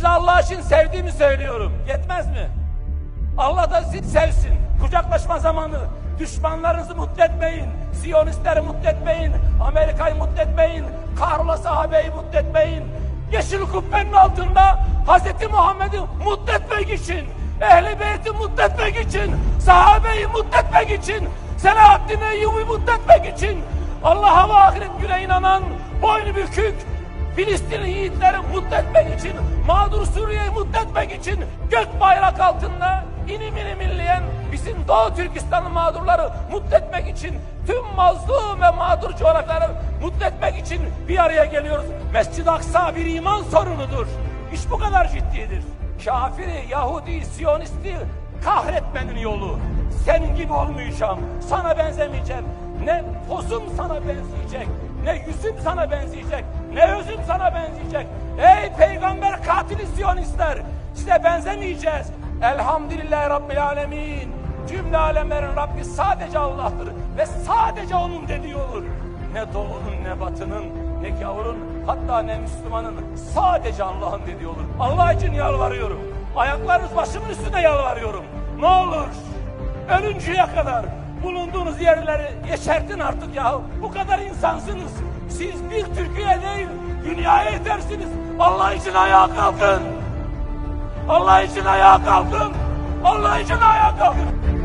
Size Allah için sevdiğimi söylüyorum. Yetmez mi? Allah da sizi sevsin. Kucaklaşma zamanı. Düşmanlarınızı mutlu etmeyin. Siyonistleri mutlu etmeyin. Amerika'yı mutlu etmeyin. Kahrolası sahabeyi mutlu etmeyin. Yeşil kubbenin altında Hz. Muhammed'i mutlu etmek için, Ehl-i Beyt'i mutlu etmek için, sahabeyi mutlu etmek için, Selahaddin Eyyubi mutlu etmek için, Allah'a ve ahiret güne inanan, boynu bükük, Filistinli yiğitleri mutlu etmek için, mağdur Suriye'yi mutlu etmek için gök bayrak altında inim inim inleyen bizim Doğu Türkistan'ın mağdurları mutlu etmek için tüm mazlum ve mağdur coğrafyaları mutlu etmek için bir araya geliyoruz. Mescid-i Aksa bir iman sorunudur. İş bu kadar ciddidir. Kafiri, Yahudi, Siyonisti kahretmenin yolu. Senin gibi olmayacağım. Sana benzemeyeceğim. Ne pozum sana benzeyecek. Ne yüzüm sana benzeyecek. Ne özüm sana benzeyecek. Ey peygamber katili Siyonistler. Size benzemeyeceğiz. Elhamdülillahi Rabbil Alemin. Cümle alemlerin Rabbi sadece Allah'tır. Ve sadece O'nun dediği olur. Ne doğunun ne batının ne gavurun hatta ne Müslümanın sadece Allah'ın dediği olur. Allah için yalvarıyorum. Ayaklarınız başımın üstüne yalvarıyorum. Ne olur ölünceye kadar bulunduğunuz yerleri yeşertin artık ya. Bu kadar insansınız. Siz bir Türkiye değil dünyaya yetersiniz. Allah için ayağa kalkın. Allah için ayağa kalkın. Allah için ayağa kalkın.